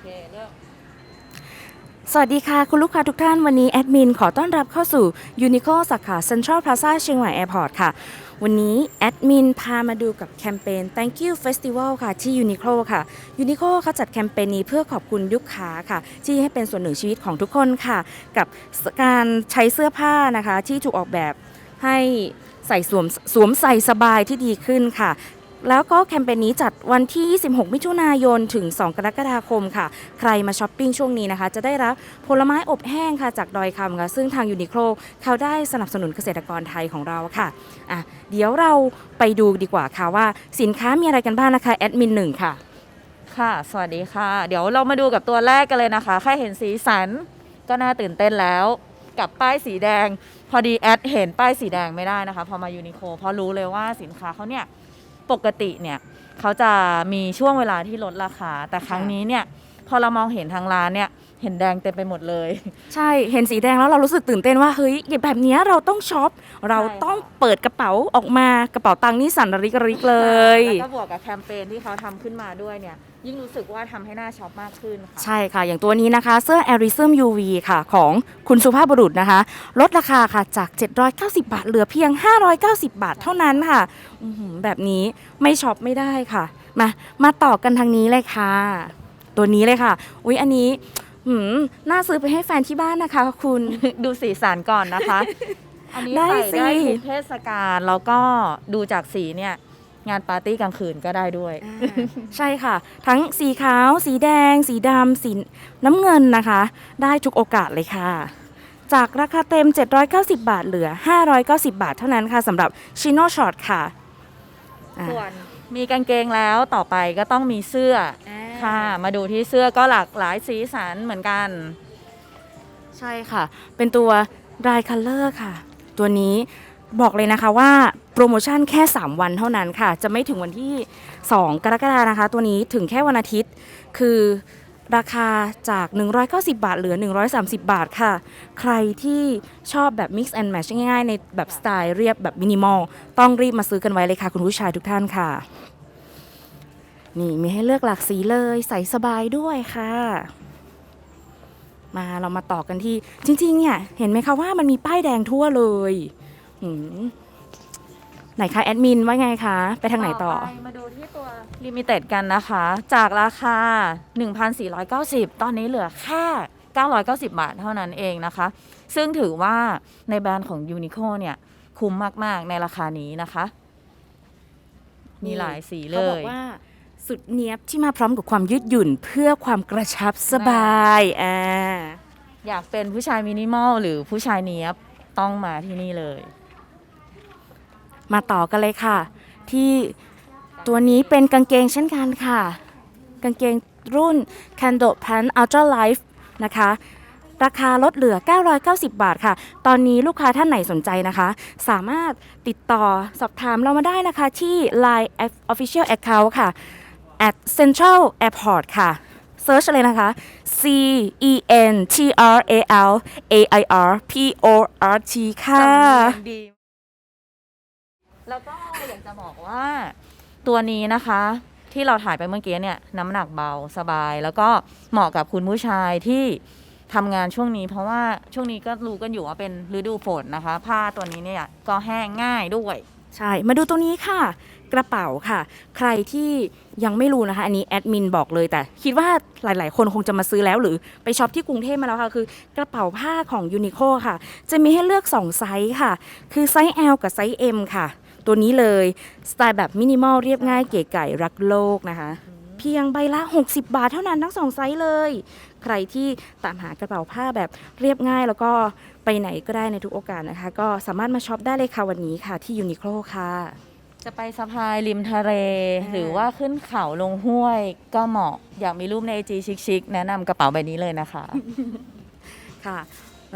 เคเริ่มสวัสดีค่ะคุณลูกค้าทุกท่านวันนี้แอดมินขอต้อนรับเข้าสู่ Uniqlo สาขา Central Plaza เชียงใหม่ Airport ค่ะ วันนี้แอดมินพามาดูกับแคมเปญ Thank you Festival ค่ะที่ Uniqlo ค่ะ Uniqlo เขาจัดแคมเปญนี้เพื่อขอบคุณลูกค้าค่ะ ที่ให้เป็นส่วนหนึ่งชีวิตของทุกคนค่ะ กับการใช้เสื้อผ้านะคะที่ถูกออกแบบให้ใส่สวมสวมใส่สบายที่ดีขึ้นค่ะ แล้วก็แคมเปญนี้จัดวันที่ 26 มิถุนายน ถึง 2 กรกฎาคมค่ะ ใครมาช้อปปิ้งช่วงนี้นะคะ จะได้รับผลไม้อบแห้งค่ะจากดอยคำค่ะ ซึ่งทางยูนิโคลเขาได้สนับสนุนเกษตรกรไทยของเราค่ะอะ เดี๋ยวเราไปดูดีกว่าค่ะว่าสินค้ามีอะไรกันบ้างนะคะ แอดมินหนึ่งค่ะ ค่ะ สวัสดีค่ะ เดี๋ยวเรามาดูกับตัวแรกกันเลยนะคะ แค่เห็นสีสันก็น่าตื่นเต้นแล้วกับป้ายสีแดง พอดีแอดเห็นป้ายสีแดงไม่ได้นะคะ พอมายูนิโคเพราะรู้เลยว่าสินค้าเขาเนี่ย ปกติเนี่ยเขาจะมีช่วงเวลาที่ลดราคา แต่ครั้งนี้เนี่ยพอเรามองเห็นทางร้านเนี่ยเห็นแดงเต็มไปหมดเลย ใช่เห็นสีแดงแล้วเรารู้สึกตื่นเต้นว่าเฮ้ยแบบเนี้ยเราต้องช็อปเราต้องเปิดกระเป๋าออกมากระเป๋าตังค์นี่สั่นระริกระริกเลยแล้วก็บวกกับแคมเปญที่เขาทำขึ้นมาด้วยเนี่ย ยิ่งรู้สึกว่าทำให้หน่าช็อปมากขึ้นค่ะ ใช่ค่ะ อย่างตัวนี้นะคะ เสื้อ a r i s m UV ค่ะ ของคุณสุภาพบุรุษนะคะ ลดราคาค่ะจาก 790 บาท เหลือเพียง 590 บาทเท่านั้นค่ะอื้อหือแบบนี้ไม่ช็อปไม่ได้ค่ะ มา มาต่อกันทางนี้เลยค่ะ ตัวนี้เลยค่ะ อุ๊ย อันนี้หืมน่าซื้อไปให้แฟนที่บ้านนะคะคุณ ดูสีสันก่อนนะคะ อันนี้ได้ใส่สิ ได้ทุกเทศกาลแล้วก็ดูจากสีเนี่ย งานปาร์ตี้กลางคืนก็ได้ด้วย ใช่ค่ะ ทั้งสีขาว สีแดง สีดำสีน้ำเงินนะคะ ได้ทุกโอกาสเลยค่ะ จากราคาเต็ม 790 บาทเหลือ 590 บาทเท่านั้นค่ะสำหรับชิโนช็อตค่ะอะส่วนมีกางเกงแล้วต่อไปก็ต้องมีเสื้อค่ะ มาดูที่เสื้อก็หลากหลายสีสันเหมือนกัน ใช่ค่ะ เป็นตัว Dry Color ค่ะ ตัวนี้ บอกเลยนะคะว่าโปรโมชั่นแค่ 3 วันเท่านั้นค่ะ จะไม่ถึงวันที่ 2 กรกฎานะคะ ตัวนี้ถึงแค่วันอาทิตย์ คือราคาจาก 190 บาท เหลือ 130 บาทค่ะ ใครที่ชอบแบบ mix and match ง่ายๆ ในแบบสไตล์เรียบแบบมินิมอล ต้องรีบมาซื้อกันไว้เลยค่ะ คุณผู้ชายทุกท่านค่ะ นี่มีให้เลือกหลากสีเลยใส่สบายด้วยค่ะมาเรามาต่อกันที่ จริงๆเนี่ยเห็นไหมคะว่ามันมีป้ายแดงทั่วเลย หืมไหนคะแอดมินว่าไงคะ ไปทางไหนต่อไปมาดูที่ตัวลิมิเต็ดกันนะคะ จากราคา 1,490 ตอนนี้เหลือแค่ 990 บาทเท่านั้นเองนะคะ ซึ่งถือว่าในแบรนด์ของยูนิโคเนี่ย คุ้มมาก ๆ ในราคานี้นะคะ มีหลายสีเลเขาบอยกว่าสุดเนี้ยบที่มาพร้อมกับความยืดหยุ่นเพื่อความกระชับสบายอ่าอยากเป็นผู้ชายมินิมอลหรือผู้ชายเนี้ยบต้องมาที่นี่เลย มาต่อกันเลยค่ะ ที่ตัวนี้เป็นกางเกงเช่นกันค่ะ กางเกงรุ่น Candle Pant Ultra Life นะคะ ราคาลดเหลือ 990 บาทค่ะ ตอนนี้ลูกค้าท่านไหนสนใจนะคะ สามารถติดต่อสอบถามเรามาได้นะคะ ที่ Line Official Account ค่ะ at Central Airport ค่ะเซิร์ชเลยนะคะ C E N T R A L A I R P O R T ค่ะ แล้วก็อยากจะบอกว่าตัวนี้นะคะ ที่เราถ่ายไปเมื่อกี้เนี่ยน้ำหนักเบาสบาย แล้วก็เหมาะกับคุณผู้ชายที่ทำงานช่วงนี้ เพราะว่าช่วงนี้ก็รู้กันอยู่ว่าเป็นฤดูฝนนะคะ ผ้าตัวนี้เนี่ยก็แห้งง่ายด้วย ใช่ มาดูตัวนี้ค่ะ กระเป๋าค่ะ ใครที่ยังไม่รู้นะคะ อันนี้แอดมินบอกเลยแต่คิดว่าหลาย ๆ คนคงจะมาซื้อแล้วหรือไปช็อปที่กรุงเทพมาแล้วค่ะ คือกระเป๋าผ้าของยูนิโคค่ะ จะมีให้เลือก 2 ไซส์ค่ะ คือไซส์ L กับไซส์ M ค่ะ ตัวนี้เลย สไตล์แบบมินิมอลเรียบง่ายเก๋ไก่รักโลกนะคะ เพียงใบละ 60 บาทเท่านั้นทั้งสองไซส์เลย ใครที่ตามหากระเป๋าผ้าแบบเรียบง่ายแล้วก็ไปไหนก็ได้ในทุกโอกาสนะคะ ก็สามารถมาช็อปได้เลยค่ะวันนี้ค่ะที่ยูนิโคลค่ะจะไปสะพายริมทะเลอ่าหรือว่าขึ้นเขาลงห้วยก็เหมาะ อยากมีรูปในไอจีชิคๆแนะนำกระเป๋าใบนี้เลยนะคะ ค่ะ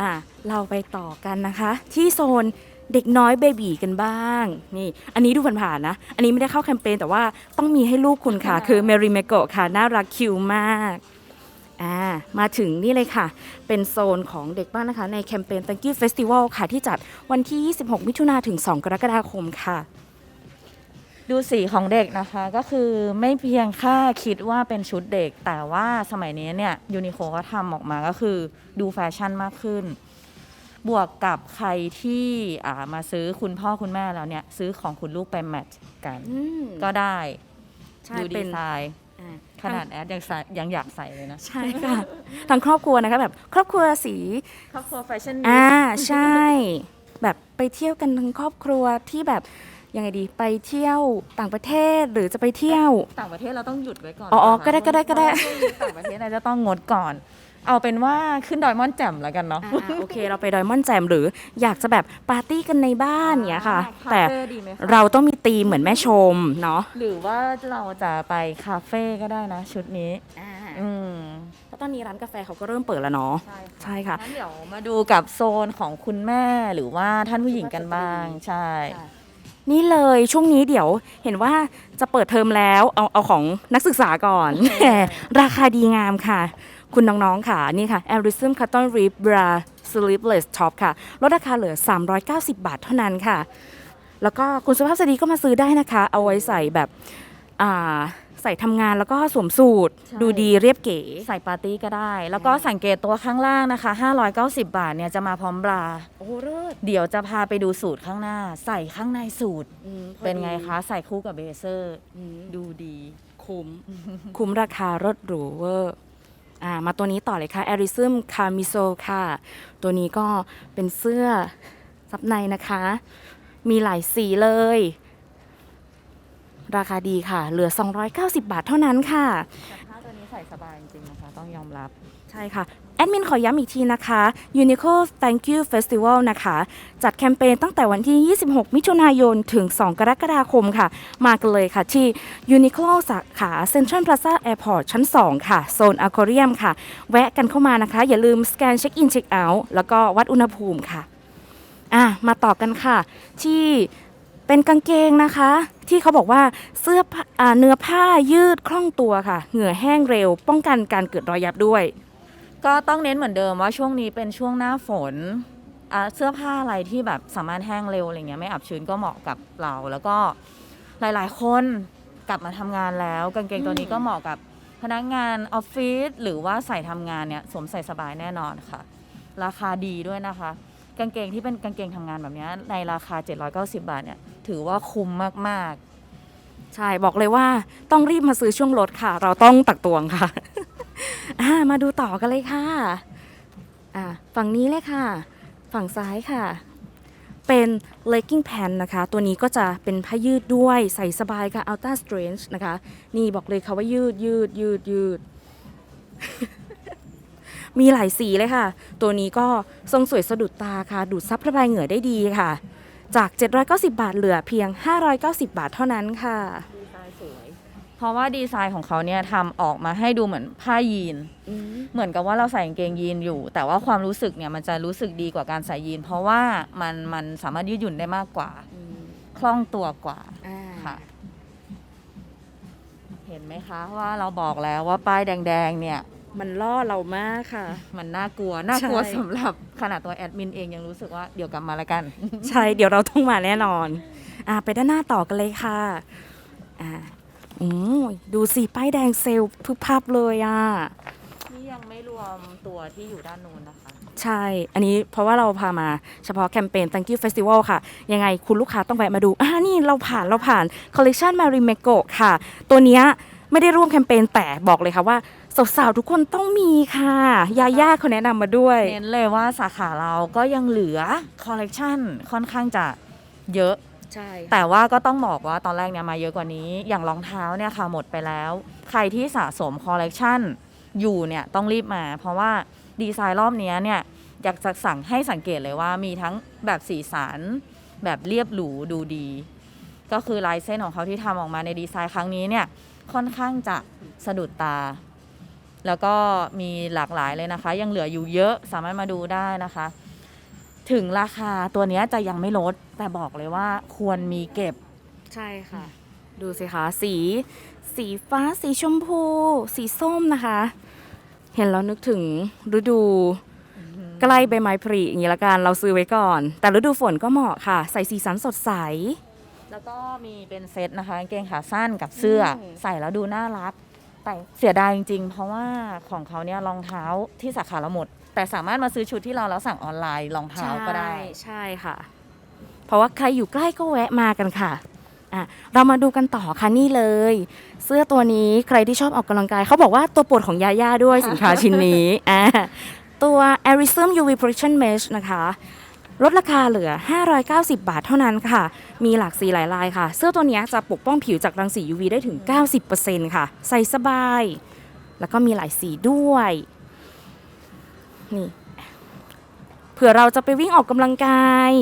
อะเราไปต่อกันนะคะ ที่โซน เด็กน้อยเบบีกันบ้าง นี่ อันนี้ดูผ่านๆนะ อันนี้ไม่ได้เข้าแคมเปญแต่ว่าต้องมีให้ลูกคุณค่ะ คือเมริเมโกะค่ะ น่ารักคิวมากอ่ามาถึงนี่เลยค่ะ เป็นโซนของเด็กบ้านนะคะ ในแคมเปญ Thank you Festival ค่ะ ที่จัดวันที่ 26 มิถุนาถึง 2 กรกฎาคมค่ะดดูสีของเด็กนะคะก็คือไม่เพียงแค่คิดว่าเป็นชุดเด็ก แต่ว่าสมัยนี้เนี่ยยูนิโคก็ทำออกมาก็คือดูแฟชั่นมากขึ้น บวกกับใครที่อ่ามาซื้อคุณพ่อคุณแม่แล้วเนี่ยซื้อของคุณลูกไปแมทช์กัน อืมก็ได้ใช่ดูเป็ดีนไซน์อ่าขนาดแอดยังใส่ยังอยากใส่เลยนะ ใช่ค่ะทั้งครอบครัวนะคะแบบครอบครัวสี ครอบครัวแฟชั่นอ่าใช่ แบบไปเที่ยวกันทั้งครอบครัวที่แบบยังไงดีไปเที่ยวต่างประเทศหรือจะไปเที่ยว ต่างประเทศเราต้องหยุดไว้ก่อนอ๋ออ๋อนะคะก็ได้ก็ได้ก็ได้ เพราะว่าช่วงนี้ต่างประเทศเราจะต้องงดก่อน เอาเป็นว่าขึ้นดอยม่อนแจ่มแล้วกันเนาะ อ่าโอเคเราไปดอยม่อนแจมหรืออยากจะแบบปาร์ตี้กันในบ้านเนี้ยค่ะคาแต่เฟ่ดีไหมคะ เราต้องมีธีมเหมือนแม่ชมเนาะหรือว่าเราจะไปคาเฟ่ก็ได้นะ ชุดนี้ อืมเพราะตอนนี้ร้านกาแฟเขาก็เริ่มเปิดแล้วเนาะใช่ใช่ค่ะ งั้นเดี๋ยวมาดูกับโซนของคุณแม่หรือว่าท่านผู้หญิงกันบ้าง ใช่ นี่เลยช่วงนี้เดี๋ยวเห็นว่าจะเปิดเทอมแล้วเอาเอาของนักศึกษาก่อน ราคาดีงามค่ะ คุณน้องๆค่ะนี่ค่ะ a r i s m Cotton Rib Bra Sleeveless Top ค่ะ ลดราคาเหลือ 390 บาทเท่านั้นค่ะ แล้วก็คุณสุภาพสตรีก็มาซื้อได้นะคะ เอาไว้ใส่แบบอ่าใส่ทำงานแล้วก็สวมสูทใช่ดูดีเรียบเก๋ ใส่ปาร์ตี้ก็ได้ แล้วก็สังเกตตัวข้างล่างนะคะ 590 บาทเนี่ยจะมาพร้อมบราโอ้เลิศเดี๋ยวจะพาไปดูสูตรข้างหน้า ใส่ข้างในสูตร เป็นไงคะ ใส่คู่กับเบเซอร์ ดูดี คุ้ม คุ้มราคารถหรูเวอร์ อ่ามาตัวนี้ต่อเลยค่ะ a r i s m Camiso ค่ะ ตัวนี้ก็เป็นเสื้อซับในนะคะ มีหลายสีเลย ราคาดีค่ะ เหลือ 290 บาทเท่านั้นค่ะแต่ผ้าตัวนี้ ใส่สบายจริงๆนะคะ ต้องยอมรับ ใช่ค่ะ แอดมินขอย้ำอีกทีนะคะ Uniqlo Thank You Festival นะคะ จัดแคมเปญตั้งแต่วันที่ 26 มิถุนายน ถึง 2 กรกฎาคมค่ะ มากันเลยค่ะที่ Uniqlo สาขา Central Plaza Airport ชั้น 2 ค่ะ โซนอควาเรียมค่ะ แวะกันเข้ามานะคะ อย่าลืมสแกนเช็คอินเช็คเอาท์แล้วก็วัดอุณหภูมิค่ะอะ มาต่อกันค่ะ ที่ เป็นกางเกงนะคะ ที่เขาบอกว่าเสื้ออเนื้อผ้ายืดคล่องตัวค่ะ เหงื่อแห้งเร็ว ป้องกันการเกิดรอยยับด้วย ก็ต้องเน้นเหมือนเดิมว่าช่วงนี้เป็นช่วงหน้าฝนเสื้อผ้าอะไรที่แบบสามารถแห้งเร็วอะไรเงี้ยไม่อับชื้นก็เหมาะกับเราแล้วก็หลาย ๆ คนกลับมาทำงานแล้ว กางเกงตัวนี้ก็เหมาะกับพนักงานออฟฟิศหรือว่าใส่ทำงานเนี่ยสวมใส่สบายแน่นอนค่ะ ราคาดีด้วยนะคะ กางเกงที่เป็นกางเกงทำงานแบบเนี้ยในราคา 790 บาทเนี่ยถือว่าคุ้มมากๆใช่บอกเลยว่าต้องรีบมาซื้อช่วงลดค่ะ เราต้องตักตวงค่ะ อ่ามาดูต่อกันเลยค่ะอ่าฝั่งนี้เลยค่ะ ฝั่งซ้ายค่ะ เป็น legging pant นะคะ ตัวนี้ก็จะเป็นผ้ายืดด้วยใส่สบายค่ะ ultra stretch นะคะ นี่บอกเลยค่ะว่ายืดยืดยืดยืด มีหลายสีเลยค่ะ ตัวนี้ก็ทรงสวยสะดุดตาค่ะ ดูดซับระบายเหงื่อได้ดีค่ะ จาก 790 บาทเหลือเพียง 590 บาทเท่านั้นค่ะ ดีไซน์สวย เพราะว่าดีไซน์ของเขาเนี่ยทำออกมาให้ดูเหมือนผ้ายีน เหมือนกับว่าเราใส่กางเกงยีนอยู่ แต่ว่าความรู้สึกเนี่ยมันจะรู้สึกดีกว่าการใส่ยีน เพราะว่ามันมันสามารถยืดหยุ่นได้มากกว่า คล่องตัวกว่าค่ะ เห็นไหมคะว่าเราบอกแล้วว่าป้ายแดง ๆ เนี่ย มันล่อเรามากค่ะ มันน่ากลัว น่ากลัวใช่สำหรับขนาดตัวแอดมินเองยังรู้สึกว่าเดี๋ยวกลับมาละกัน ใช่ เดี๋ยวเราต้องมาแน่นอน อ่าไปด้านหน้าต่อกันเลยค่ะ อ่าอืมดูสิป้ายแดงเซลล์พึบพับเลยอะ นี่ยังไม่รวมตัวที่อยู่ด้านนู้นนะคะ ใช่ อันนี้เพราะว่าเราพามาเฉพาะแคมเปญ Thank you Festival ค่ะ ยังไงคุณลูกค้าต้องแวะมาดู อ่า นี่เราผ่านเราผ่าน Collection m a r i m e k o ค่ะ ตัวเนี้ยไม่ได้ร่วมแคมเปญแต่บอกเลยค่ะว่า สาวๆทุกคนต้องมีค่ะ ยาย่าเขาแนะนำมาด้วย เน้นเลยว่าสาขาเราก็ยังเหลือคอลเลกชันค่อนข้างจะเยอะ ใช่แต่ว่าก็ต้องบอกว่าตอนแรกเนี่ยมาเยอะกว่านี้ อย่างรองเท้าเนี่ยค่ะหมดไปแล้ว ใครที่สะสมคอลเลกชันอยู่เนี่ยต้องรีบมา เพราะว่าดีไซน์รอบเนี้ยเนี่ยอยากจะสั่งให้สังเกตเลยว่ามีทั้งแบบสีสันแบบเรียบหรูดูดี ก็คือลายเส้นของเขาที่ทำออกมาในดีไซน์ครั้งนี้เนี่ยค่อนข้างจะสะดุดตา แล้วก็มีหลากหลายเลยนะคะ ยังเหลืออยู่เยอะสามารถมาดูได้นะคะ ถึงราคาตัวเนี้ยจะยังไม่ลด แต่บอกเลยว่าควรมีเก็บ ใช่ค่ะ ดูสิคะสี สีฟ้าสีชมพู สีส้มนะคะ เห็นแล้วนึกถึงฤดูใกล้ใบไม้ผลิอย่างนี้ละกันเราซื้อไว้ก่อน แต่ฤดูฝนก็เหมาะค่ะ ใส่สีสันสดใส แล้วก็มีเป็นเซตนะคะกางเกงขาสั้นกับเสื้ออมใส่แล้วดูน่ารัก แต่เสียดายจริงๆ เพราะว่าของเขาเนี่ยรองเท้าที่สาขาเราหมด แต่สามารถมาซื้อชุดที่เราแล้วสั่งออนไลน์รองเท้าก็ได้ ใช่ใช่ค่ะ เพราะว่าใครอยู่ใกล้ก็แวะมากันค่ะอะ เรามาดูกันต่อค่ะนี่เลย เสื้อตัวนี้ใครที่ชอบออกกำลังกาย เขาบอกว่าตัวโปรดของยาย่าด้วยสินค้าชิ้นนี้อะตัว a r i s m UV Protection Mesh นะคะ ลดราคาเหลือ 590 บาทเท่านั้นค่ะ มีหลากสีหลายลายค่ะ เสื้อตัวเนี้ยจะปกป้องผิวจากรังสี UV ได้ถึง 90%ค่ะ ใส่สบาย แล้วก็มีหลายสีด้วย นี่ เผื่อเราจะไปวิ่งออกกำลังกาย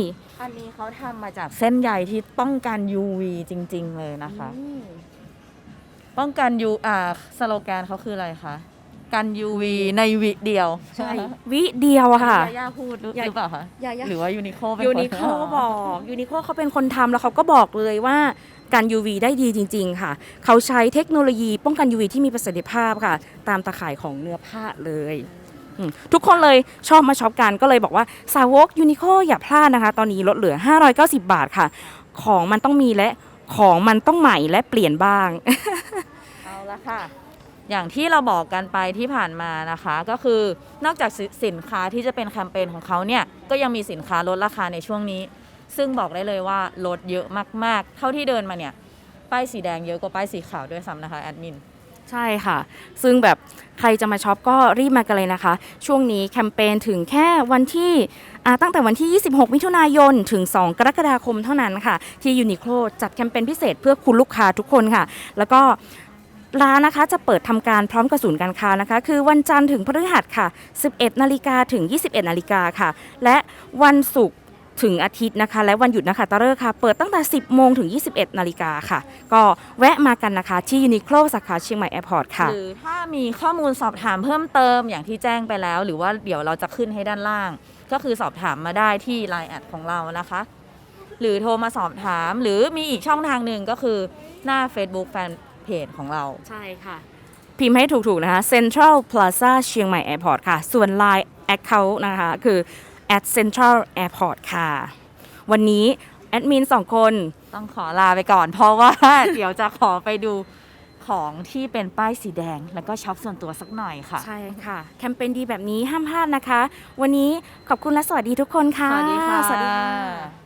อันนี้เขาทำมาจากเส้นใยที่ป้องกัน UV จริง ๆ เลยนะคะ ป้องกัน U อ่าสโลแกนเขาคืออะไรคะ กัน UV ในวิเดียวใช่ วิเดียวอะค่ะ ยาย่าพูดหรืออย่าหรือเปล่าคะยาย่าหรือว่ายูนิโคเป็นยูคนนิโคบอกยูนิโคเขาเป็นคนทำแล้วเขาก็บอกเลยว่าการ UV ได้ดีจริง ๆ ค่ะ เขาใช้เทคโนโลยีป้องกัน UV ที่มีประสิทธิภาพค่ะ ตามตาข่ายของเนื้อผ้าเลยอืมทุกคนเลยชอบมาช็อปกันก็เลยบอกว่า สาวกยูนิโคอย่าพลาดนะคะ ตอนนี้ลดเหลือ 590 บาทค่ะ ของมันต้องมีและของมันต้องใหม่และเปลี่ยนบ้าง เอาละค่ะ อย่างที่เราบอกกันไปที่ผ่านมานะคะ ก็คือนอกจากสิสินค้าที่จะเป็นแคมเปญของเขาเนี่ยก็ยังมีสินค้าลดราคาในช่วงนี้ ซึ่งบอกได้เลยว่าลดเยอะมาก ๆ เท่าที่เดินมาเนี่ยป้ายสีแดงเยอะกว่าป้ายสีขาวด้วยซ้ำนะคะแอดมินใช่ค่ะ ซึ่งแบบใครจะมาช็อปก็รีบมากันเลยนะคะ ช่วงนี้แคมเปญถึงแค่วันที่ตั้งแต่วันที่ 26 มิถุนายน ถึง 2 กรกฎาคมเท่านั้นค่ะ ที่ยูนิโคลจัดแคมเปญพิเศษเพื่อคุณลูกค้าทุกคนค่ะ แล้วก็ ร้านนะคะจะเปิดทำการพร้อมกับศูนย์การค้านะคะ คือวันจันทร์ถึงพฤหัสค่ะ 11 นาฬิกาถึง 21 นาฬิกาค่ะ และวันศุกร์ถึงอาทิตย์นะคะ และวันหยุดนะคะตะเลิกษ์ค่ะ เปิดตั้งแต่ 10 โมงถึง 21 นาฬิกาค่ะ ก็แวะมากันนะคะ ที่ยูนิโคลสาขาเชียงใหม่แอร์พอร์ตค่ะ หรือถ้ามีข้อมูลสอบถามเพิ่มเติมอย่างที่แจ้งไปแล้ว หรือว่าเดี๋ยวเราจะขึ้นให้ด้านล่าง ก็คือสอบถามมาได้ที่ Line แอดของเรานะคะ หรือโทรมาสอบถาม หรือมีอีกช่องทางหนึ่งก็คือหน้า Facebook แฟน เพจของเรา ใช่ค่ะ พิมพ์ให้ถูกๆนะคะ Central Plaza เชียงใหม่ Airport ค่ะ ส่วน Line Account นะคะ คือ at Central Airport ค่ะ วันนี้แอดมินสองคนต้องขอลาไปก่อน เพราะว่า เดี๋ยวจะขอไปดูของที่เป็นป้ายสีแดง แล้วก็ช็อปส่วนตัวสักหน่อยค่ะ ใช่ค่ะ แคมเปญดีแบบนี้ห้ามพลาดนะคะ วันนี้ขอบคุณและสวัสดีทุกคนค่ะ สวัสดีค่ะสวัสดีค่ะ